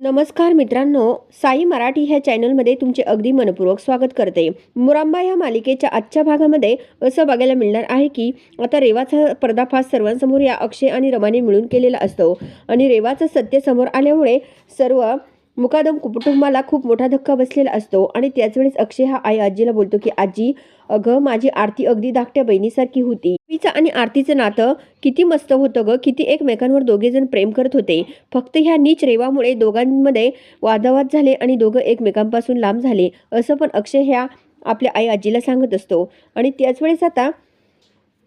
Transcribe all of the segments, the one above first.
नमस्कार मित्रांनो साई मराठी ह्या चॅनलमध्ये तुमचे अगदी मनपूर्वक स्वागत करते. मुरांबा या मालिकेच्या आजच्या भागामध्ये असं बघायला मिळणार आहे की आता रेवाचा पर्दाफाश सर्वांसमोर या अक्षय आणि रमाने मिळून केलेला असतो. आणि रेवाचं सत्य समोर आल्यामुळे सर्व मुकादम कुटुंबाला खूप मोठा धक्का बसलेला असतो. आणि त्याच वेळेस अक्षय हा आई आजीला बोलतो की आजी अगं माझी आरती अगदी धाकट्या बहिणीसारखी होती. तिचं आणि आरतीचं नातं किती मस्त होतं ग. किती एकमेकांवर दोघे जण प्रेम करत होते. फक्त ह्या नीच रेवामुळे दोघांमध्ये वादावाद झाले आणि दोघं एकमेकांपासून लांब झाले. असं पण अक्षय ह्या आपल्या आई आजीला सांगत असतो. आणि त्याच वेळेस आता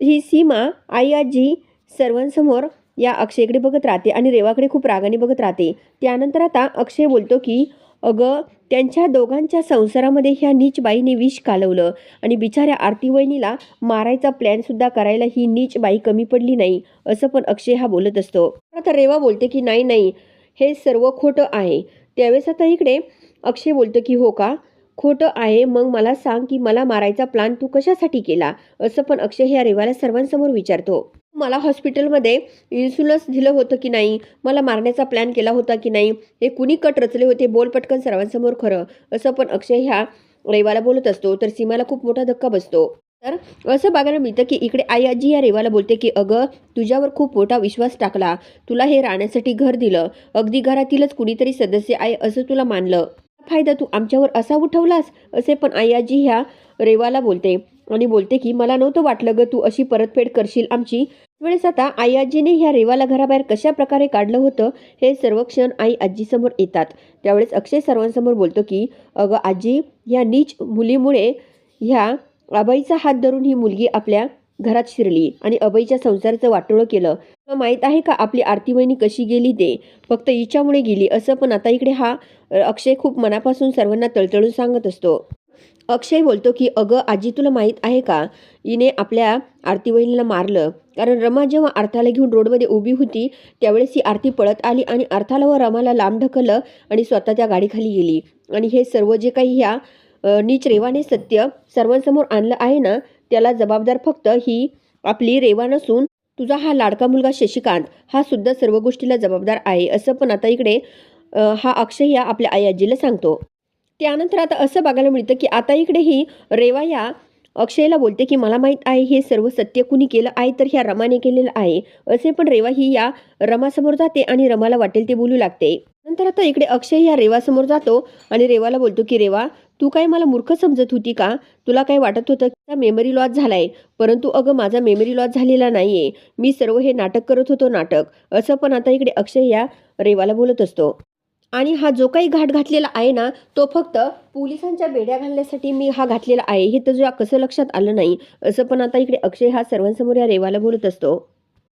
ही सीमा आई आजी सर्वांसमोर या अक्षयकडे बघत राहते आणि रेवाकडे खूप रागाने बघत राहते. त्यानंतर आता अक्षय बोलतो की अगं त्यांच्या दोघांच्या संसारामध्ये ह्या नीच बाईने विष कालवलं आणि बिचाऱ्या आरती वहिनीला मारायचा प्लॅनसुद्धा करायला ही नीच बाई कमी पडली नाही असं पण अक्षय हा बोलत असतो. आता रेवा बोलते की नाही नाही हे सर्व खोटं आहे. त्यावेळेस आता इकडे अक्षय बोलतो की हो का? खोटं आहे मग मला सांग की मला मारायचा प्लान तू कशासाठी केला? असं पण अक्षय ह्या रेवाला सर्वांसमोर विचारतो. मला हॉस्पिटलमध्ये इन्सुलन्स दिलं होतं की नाही? मला मारण्याचा प्लॅन केला होता की नाही? हे कुणी कट रचले होते? बोल पटकन सर्वांसमोर खरं. असं पण अक्षय ह्या रेवाला बोलत असतो तर सीमाला खूप मोठा धक्का बसतो. तर असं बघायला मिळतं की इकडे आई आजी या रेवाला बोलते की अगं तुझ्यावर खूप मोठा विश्वास टाकला. तुला हे राहण्यासाठी घर दिलं. अगदी घरातीलच कुणीतरी सदस्य आहे असं तुला मानलं. फायदा तू आमच्यावर असा उठवलास? असे पण आई आजी ह्या रेवाला बोलते. आणि बोलते की मला नव्हतं वाटलं ग तू अशी परतफेड करशील आमची वेळेस आता आई आजीने ह्या रेवाला घराबाहेर कशा प्रकारे काढलं होतं हे सर्व क्षण आई आजीसमोर येतात. त्यावेळेस अक्षय सर्वांसमोर बोलतो की अगं आजी ह्या नीच मुलीमुळे ह्या अभयचा हात धरून ही मुलगी आपल्या घरात शिरली आणि अभयच्या संसाराचं वाटोळं केलं. तुला माहीत आहे का आपली आरती वहिनी कशी गेली ते? फक्त हिच्यामुळे गेली असं पण आता इकडे हा अक्षय खूप मनापासून सर्वांना तळतळून सांगत असतो. अक्षय बोलतो की अगं आजी तुला माहीत आहे का? हिने आपल्या आरती वहिनीला मारलं. कारण रमा जेव्हा अर्थाला घेऊन रोडमध्ये उभी होती त्यावेळेस ही आरती पळत आली आणि अर्थाला व रमाला लांब ढकललं आणि स्वतः त्या गाडीखाली गेली. आणि हे सर्व जे काही ह्या नीच रेवाने सत्य सर्वांसमोर आणलं आहे ना त्याला जबाबदार फक्त ही आपली रेवा नसून तुझा हा लाडका मुलगा शशिकांत. हा सुद्धा सर्व गोष्टीला जबाबदार आहे. असं पण आता इकडे हा अक्षय या आपल्या आई आजीला सांगतो. त्यानंतर आता असं बघायला मिळतं की आता इकडेही रेवा या अक्षयला बोलते की मला माहीत आहे हे सर्व सत्य कुणी केलं आहे तर ह्या रमाने केलेलं आहे. असे पण रेवा ही या रमासमोर जाते आणि रमाला वाटेल ते बोलू लागते. नंतर आता इकडे अक्षय या रेवासमोर जातो आणि रेवाला बोलतो की रेवा तू काय मला मूर्ख समजत होती का? तुला काय वाटत होतं की मेमरी लॉस झालाय? परंतु अगं माझा मेमरी लॉस झालेला नाहीये. मी सर्व हे नाटक करत होतो नाटक. असं पण आता इकडे अक्षय या रेवाला बोलत असतो. आणि हा जो काही घाट घातलेला आहे ना तो फक्त पोलिसांच्या बेड्या घालण्यासाठी मी हा घातलेला आहे. हे तर तुझ्या कसं लक्षात आलं नाही असं पण आता इकडे अक्षय हा सर्वांसमोर या रेवाला बोलत असतो.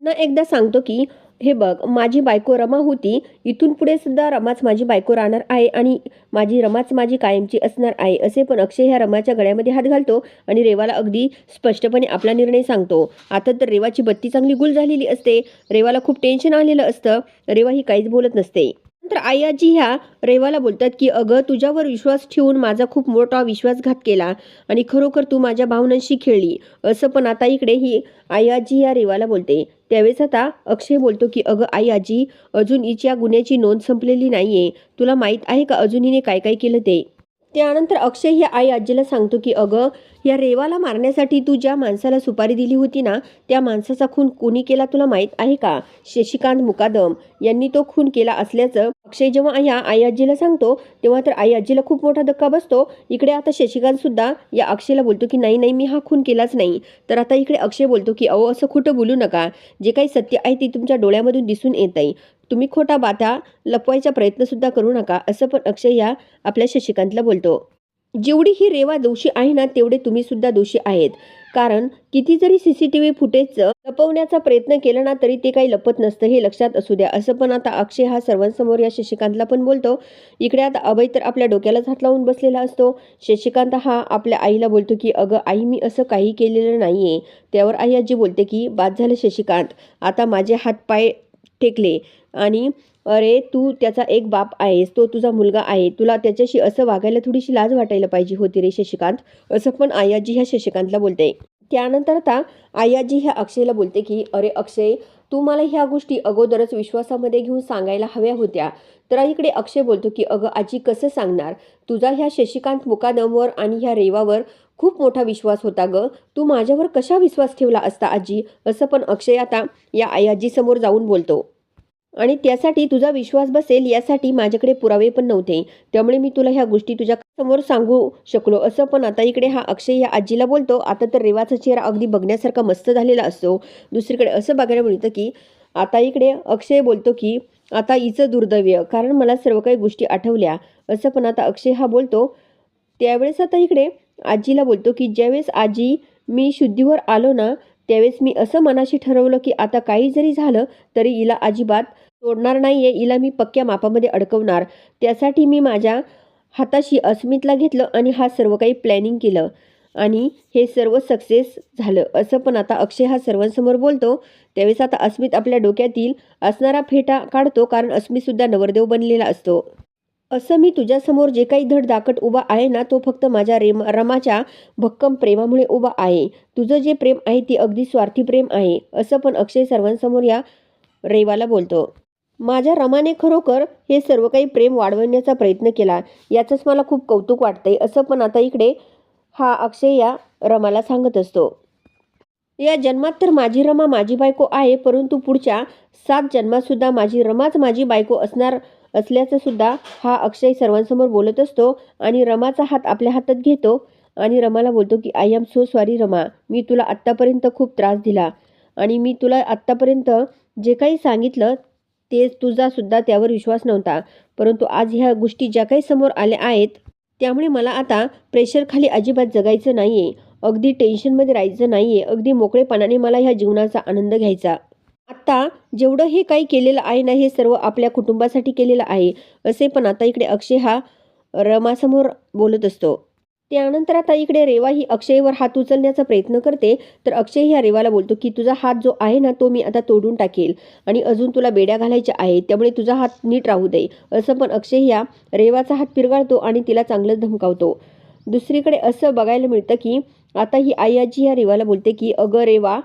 न एकदा सांगतो की हे बघ माझी बायको रमा होती. इथून पुढे सुद्धा रमाच माझी बायको राहणार आहे आणि माझी रमाच माझी कायमची असणार आहे असे पण अक्षय ह्या रमाच्या गळ्यामध्ये हात घालतो आणि रेवाला अगदी स्पष्टपणे आपला निर्णय सांगतो. आता तर रेवाची बत्ती चांगली गुल झालेली असते. रेवाला खूप टेन्शन आलेलं असतं. रेवा ही काहीच बोलत नसते. नंतर आई आजी ह्या रेवाला बोलतात की अगं तुझ्यावर विश्वास ठेवून माझा खूप मोठा विश्वासघात केला आणि खरोखर तू माझ्या भावनांशी खेळली. असं पण आता इकडे ही आई आजी या रेवाला बोलते. त्यावेळेस आता अक्षय बोलतो की अगं आई आजी अजून हिच्या गुन्ह्याची नोंद संपलेली नाहीये. तुला माहीत आहे का अजून हिने काय काय केलं ते? त्यानंतर अक्षय ह्या आई आजीला सांगतो की अगं या रेवाला मारण्यासाठी तू ज्या माणसाला सुपारी दिली होती ना त्या माणसाचा खून कोणी केला तुला माहीत आहे का? शशिकांत मुकादम यांनी तो खून केला असल्याचं अक्षय जेव्हा ह्या आई आजीला सांगतो तेव्हा तर आई आजीला खूप मोठा धक्का बसतो. इकडे आता शशिकांत सुद्धा या अक्षयला बोलतो की नाही नाही मी हा खून केलाच नाही. तर आता इकडे अक्षय बोलतो की अहो असं खोटं बोलू नका. जे काही सत्य आहे ते तुमच्या डोळ्यामधून दिसून येत आहे तुम्ही खोटा बाता लपवायचा प्रयत्नसुद्धा करू नका. असं पण अक्षय या आपल्या शशिकांतला बोलतो. जेवढी ही रेवा दोषी आहे ना तेवढे तुम्ही सुद्धा दोषी आहेत. कारण किती जरी C C T V footage लपवण्याचा प्रयत्न केला ना तरी ते काही लपत नसतं हे लक्षात असू द्या. असं पण आता अक्षय हा सर्वांसमोर या शशिकांतला पण बोलतो. इकडे आता अभय तर आपल्या डोक्यालाच हात लावून बसलेला असतो. शशिकांत हा आपल्या आईला बोलतो की अगं आई मी असं काही केलेलं नाहीये. त्यावर आई आजी बोलते की बाद झालं शशिकांत. आता माझे हात पाय टेकले. आणि अरे तू त्याचा एक बाप आहेस तो तुझा मुलगा आहे तुला त्याच्याशी असं वागायला थोडीशी लाज वाटायला पाहिजे होती रे शशिकांत. असं पण आयाजी ह्या शशिकांतला बोलते. त्यानंतर आता आयाजी ह्या अक्षयला बोलते की अरे अक्षय तू मला ह्या गोष्टी अगोदरच विश्वासामध्ये घेऊन सांगायला हव्या होत्या. तर इकडे अक्षय बोलतो की अगं आजी कसं सांगणार? तुझा ह्या शशिकांत मुकादमवर आणि ह्या रेवावर खूप मोठा विश्वास होता ग. तू माझ्यावर कशा विश्वास ठेवला असता आजी? असं पण अक्षय आता या आयाजीसमोर जाऊन बोलतो. आणि त्यासाठी तुझा विश्वास बसेल यासाठी माझ्याकडे पुरावे पण नव्हते. त्यामुळे मी तुला ह्या गोष्टी तुझ्या समोर सांगू शकलो. असं पण आता इकडे हा अक्षय या आजीला बोलतो. आता तर रेवाचा चेहरा अगदी बघण्यासारखा मस्त झालेला असतो. दुसरीकडे असं बघायला मिळतं की आता इकडे अक्षय बोलतो की आता हिचं दुर्दैव्य कारण मला सर्व काही गोष्टी आठवल्या. असं पण आता अक्षय हा बोलतो. त्यावेळेस आता इकडे आजीला बोलतो की ज्यावेळेस आजी मी शुद्धीवर आलो ना त्यावेळेस मी असं मनाशी ठरवलं की आता काही जरी झालं तरी हिला अजिबात सोडणार आहे हिला मी पक्क्या मापामध्ये अडकवणार. त्यासाठी मी माझ्या हाताशी अस्मितला घेतलं आणि हा सर्व काही प्लॅनिंग केलं. आणि हे सर्व सक्सेस झालं. असं पण आता अक्षय हा सर्वांसमोर बोलतो. त्यावेळेस आता अस्मित आपल्या डोक्यातील असणारा फेटा काढतो कारण अस्मितसुद्धा नवरदेव बनलेला असतो. असं मी तुझ्यासमोर जे काही धड दाकट उभा आहे ना तो फक्त माझ्या रेम रमाच्या भक्कम प्रेमामुळे उभा आहे. तुझं जे प्रेम आहे ते अगदी स्वार्थी प्रेम आहे असं पण अक्षय सर्वांसमोर या रेवाला बोलतो. माझ्या रमाने खरोखर हे सर्व काही प्रेम वाढवण्याचा प्रयत्न केला. याचंच मला खूप कौतुक वाटतंय असं पण आता इकडे हा अक्षय या रमाला सांगत असतो. या जन्मात तर माझी रमा माझी बायको आहे परंतु पुढच्या सात जन्मातसुद्धा माझी रमाच माझी बायको असणार असल्याचं सुद्धा हा अक्षय सर्वांसमोर बोलत असतो आणि रमाचा हात आपल्या हातात घेतो आणि रमाला बोलतो की I am so sorry Rama. मी तुला आत्तापर्यंत खूप त्रास दिला आणि मी तुला आत्तापर्यंत जे काही सांगितलं ते तुझासुद्धा त्यावर विश्वास नव्हता. परंतु आज ह्या गोष्टी ज्या काही समोर आल्या आहेत त्यामुळे मला आता प्रेशरखाली अजिबात जगायचं नाही आहे अगदी टेन्शनमध्ये राहायचं नाही आहे अगदी मोकळेपणाने मला ह्या जीवनाचा आनंद घ्यायचा. आत्ता जेवढं हे काही केलेलं आहे ना हे सर्व आपल्या कुटुंबासाठी केलेलं आहे असे पण आता इकडे अक्षय हा रमासमोर बोलत असतो. त्यानंतर आता इकडे रेवा ही अक्षयवर हात उचलण्याचा प्रयत्न करते तर अक्षय ह्या रेवाला बोलतो की तुझा हात जो आहे ना तो मी आता तोडून टाकेल आणि अजून तुला बेड्या घालायच्या आहेत त्यामुळे तुझा हात नीट राहू दे. असं पण अक्षय ह्या रेवाचा हात पिरगाळतो आणि तिला चांगलंच धमकावतो. दुसरीकडे असं बघायला मिळतं की आता ही आई आजी ह्या रेवाला बोलते की अगं रेवा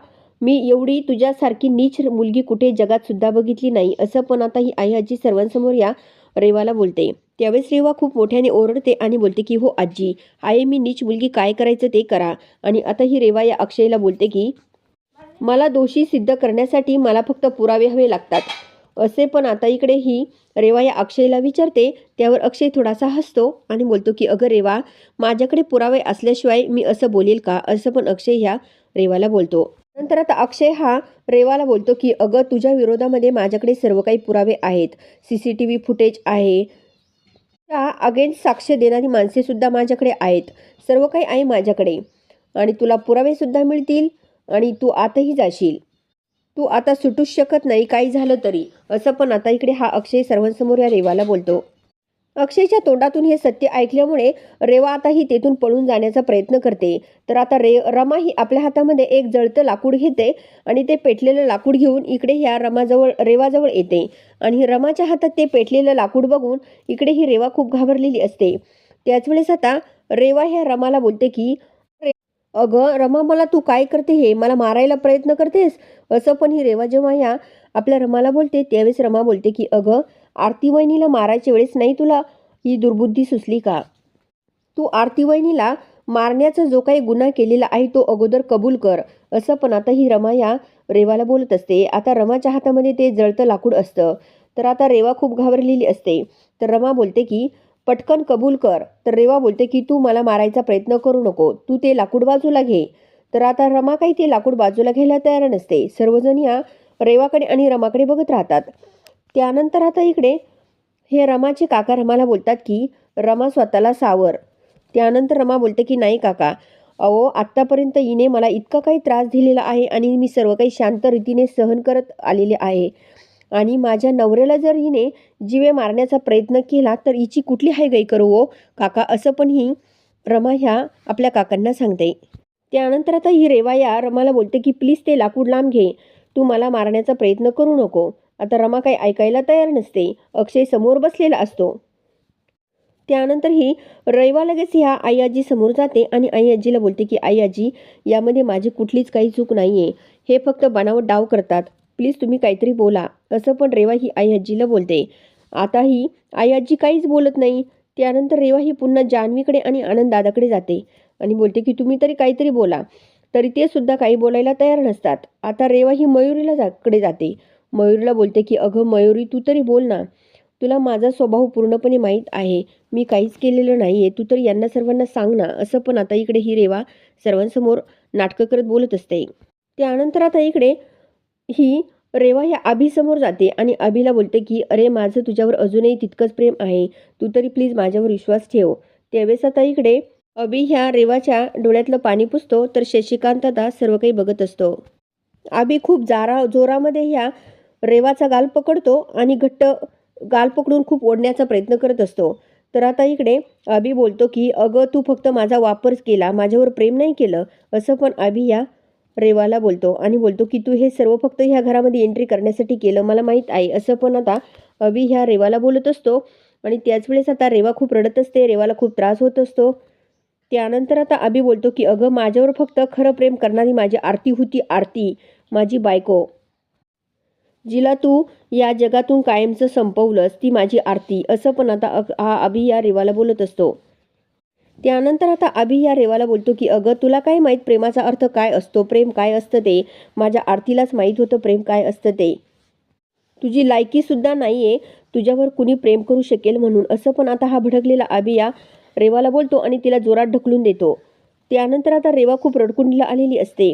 मी एवढी तुझ्यासारखी नीच मुलगी कुठे जगात सुद्धा बघितली नाही असं पण आता ही आई आजी सर्वांसमोर या रेवाला बोलते. त्यावेळेस रेवा खूप मोठ्याने ओरडते आणि बोलते की हो आजी आहे मी नीच मुलगी काय करायचं ते करा. आणि आता ही रेवा या अक्षयला बोलते की मला दोषी सिद्ध करण्यासाठी मला फक्त पुरावे हवे लागतात. असे पण आता इकडे ही रेवा या अक्षयला विचारते. त्यावर अक्षय थोडासा हसतो आणि बोलतो की अगं रेवा माझ्याकडे पुरावे असल्याशिवाय मी असं बोलेल का? असं पण अक्षय ह्या रेवाला बोलतो. नंतर आता अक्षय हा रेवाला बोलतो की अगं तुझ्या विरोधामध्ये माझ्याकडे सर्व काही पुरावे आहेत. C C T V footage आहे. त्या अगेन्स्ट साक्ष देणारी माणसेसुद्धा माझ्याकडे आहेत. सर्व काही आहे माझ्याकडे. आणि तुला पुरावेसुद्धा मिळतील आणि तू आताही जाशील. तू आता सुटूच शकत नाही काही झालं तरी. असं पण आता इकडे हा अक्षय सर्वांसमोर या रेवाला बोलतो. अक्षयच्या तोंडातून हे सत्य ऐकल्यामुळे रेवा आता ही तेथून पळून जाण्याचा प्रयत्न करते. तर आता रे रमा ही आपल्या हातामध्ये एक जळतं लाकूड घेते आणि ते पेटलेलं लाकूड घेऊन इकडे ह्या रमाजवळ रेवाजवळ येते. आणि रमाच्या हातात ते पेटलेलं लाकूड बघून इकडे ही रेवा खूप घाबरलेली असते. त्याच वेळेस आता रेवा ह्या रमाला बोलते की "रे- अगं रमा मला तू काय करते हे? मला मारायला प्रयत्न करतेस? असं पण ही रेवा जेव्हा ह्या आपल्या रमाला बोलते त्यावेळेस रमा बोलते की अगं आरती वहिनीला मारायच्या वेळेस नाही तुला ही दुर्बुद्धी सुचली का? तू आरती वहिनीला मारण्याचा जो काही गुन्हा केलेला आहे तो अगोदर कबूल कर. असं पण आता ही रमा या रेवाला बोलत असते. आता रमाच्या हातामध्ये ते जळतं लाकूड असतं. तर आता रेवा खूप घाबरलेली असते. तर रमा बोलते की पटकन कबूल कर. तर रेवा बोलते की तू मला मारायचा प्रयत्न करू नको. तू ते लाकूड बाजूला घे. तर आता रमा काही ते लाकूड बाजूला घ्यायला तयार नसते. सर्वजण या रेवाकडे आणि रमाकडे बघत राहतात. त्यानंतर आता इकडे हे रमाचे काका रमाला बोलतात की रमा स्वतःला सावर. त्यानंतर रमा बोलते की नाही काका अहो आत्तापर्यंत हिने मला इतका काही त्रास दिलेला आहे आणि मी सर्व काही शांत रीतीने सहन करत आलेले आहे. आणि माझ्या नवऱ्याला जर हिने जीवे मारण्याचा प्रयत्न केला तर हिची कुठली हाय गाई करू हो? काका असं पण ही रमा ह्या आपल्या काकांना सांगते. त्यानंतर आता ही रेवा या रमाला बोलते की प्लीज ते लाकूड लांब घे. तू मला मारण्याचा प्रयत्न करू नको. आता रमा काही ऐकायला तयार नसते. अक्षय समोर बसलेला असतो. त्यानंतरही रैवा लगेच ह्या आई आजी समोर जाते आणि आई आजीला बोलते की आई आजी यामध्ये माझी कुठलीच काही चूक नाही आहे हे फक्त बनावट डाव करतात. प्लीज तुम्ही काहीतरी बोला. असं पण रेवा ही आई आजीला बोलते. आता ही आई आजी काहीच बोलत नाही. त्यानंतर रेवा ही पुन्हा जान्हवीकडे आणि आनंद दादाकडे जाते आणि बोलते की तुम्ही तरी काहीतरी बोला. तरी ते सुद्धा काही बोलायला तयार नसतात. आता रेवा ही मयुरीला जा कडे जाते. मयूरला बोलते की अगं मयुरी तू तरी बोल ना. तुला माझा स्वभाव पूर्णपणे माहीत आहे. मी काहीच केलेलं नाही आहे तू तर यांना सर्वांना सांग ना. असं पण आता इकडे ही रेवा सर्वांसमोर नाटकं करत बोलत असते. त्यानंतर आता इकडे ही रेवा ह्या अभिसमोर जाते आणि अभिला बोलते की अरे माझं तुझ्यावर अजूनही तितकंच प्रेम आहे. तू तरी प्लीज माझ्यावर विश्वास ठेव. त्यावेळेस आता इकडे अभि ह्या रेवाच्या डोळ्यातलं पाणी पुसतो तर शशिकांत आता सर्व काही बघत असतो. अभि खूप जारा जोरामध्ये ह्या रेवाचा गाल पकडतो आणि घट्ट गाल पकडून खूप ओढण्याचा प्रयत्न करत असतो. तर आता इकडे अभि बोलतो की अगं तू फक्त माझा वापरच केला माझ्यावर प्रेम नाही केलं. असं पण अभि या रेवाला बोलतो आणि बोलतो की तू हे सर्व फक्त ह्या घरामध्ये एंट्री करण्यासाठी केलं मला माहीत आहे. असं पण आता अभि ह्या रेवाला बोलत असतो. आणि त्याच वेळेस आता रेवा खूप रडत असते रेवाला खूप त्रास होत असतो. त्यानंतर आता अभि बोलतो की अगं माझ्यावर फक्त खरं प्रेम करणारी माझी आरती होती आरती माझी बायको. जिला तू या जगातून कायमचं संपवलंस ती माझी आरती. असं पण आता अग हा अभि या रेवाला बोलत असतो. त्यानंतर आता अभि या रेवाला बोलतो की अगं तुला काय माहीत प्रेमाचा अर्थ काय असतो? प्रेम काय असतं ते? माझ्या आरतीलाच माहीत होतं प्रेम काय असतं ते. तुझी लायकीसुद्धा नाही आहे तुझ्यावर कुणी प्रेम करू शकेल म्हणून. असं पण आता हा भडकलेला अभिया रेवाला बोलतो आणि तिला जोरात ढकलून देतो. त्यानंतर आता रेवा खूप रडकुंडीला आलेली असते.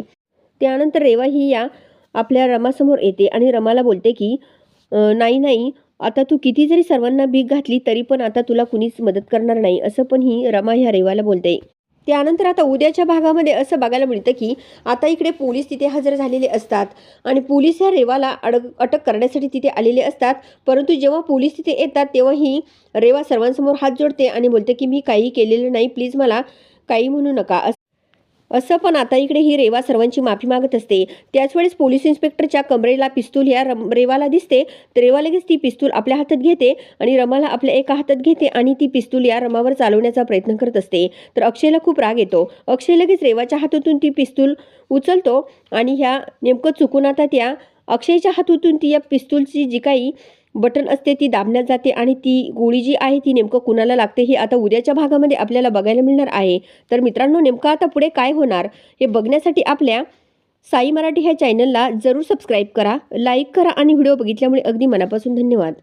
त्यानंतर रेवा ही या आपल्या रमासमोर येते आणि रमाला बोलते की नाही नाही आता तू किती जरी सर्वांना भीक घातली तरी पण आता तुला कुणीच मदत करणार नाही असं पण ही रमा ह्या रेवाला बोलते. त्यानंतर आता उद्याच्या भागामध्ये असं बघायला मिळतं की आता इकडे पोलीस तिथे हजर झालेले असतात आणि पोलीस ह्या रेवाला अडक अटक करण्यासाठी तिथे आलेले असतात. परंतु जेव्हा पोलीस तिथे येतात तेव्हा ही रेवा सर्वांसमोर हात जोडते आणि बोलते की मी काही केलेलं नाही प्लीज मला काही म्हणू नका असं पण आता इकडे ही रेवा सर्वांची माफी मागत असते. त्याच वेळेस पोलीस इन्स्पेक्टरच्या कमरेला पिस्तूल या रम रेवाला दिसते. तर रेवा लगेच ती पिस्तूल आपल्या हातात घेते आणि रमाला आपल्या एका हातात घेते आणि ती पिस्तूल या रमावर चालवण्याचा प्रयत्न करत असते. तर अक्षयला खूप राग येतो. अक्षय लगेच रेवाच्या हातातून ती पिस्तूल उचलतो आणि ह्या नेमकं चुकून आता त्या अक्षयच्या हातातून ती या पिस्तूलची जी काही बटन असते ती दाबण्यात जाते आणि ती गोळी जी आहे ती नेमकं कुणाला लागते हे आता उद्याच्या भागामध्ये आपल्याला बघायला मिळणार आहे. तर मित्रांनो नेमकं आता पुढे काय होणार हे बघण्यासाठी आपल्या साई मराठी ह्या चॅनलला जरूर सबस्क्राईब करा लाईक करा आणि व्हिडिओ बघितल्यामुळे अगदी मनापासून धन्यवाद.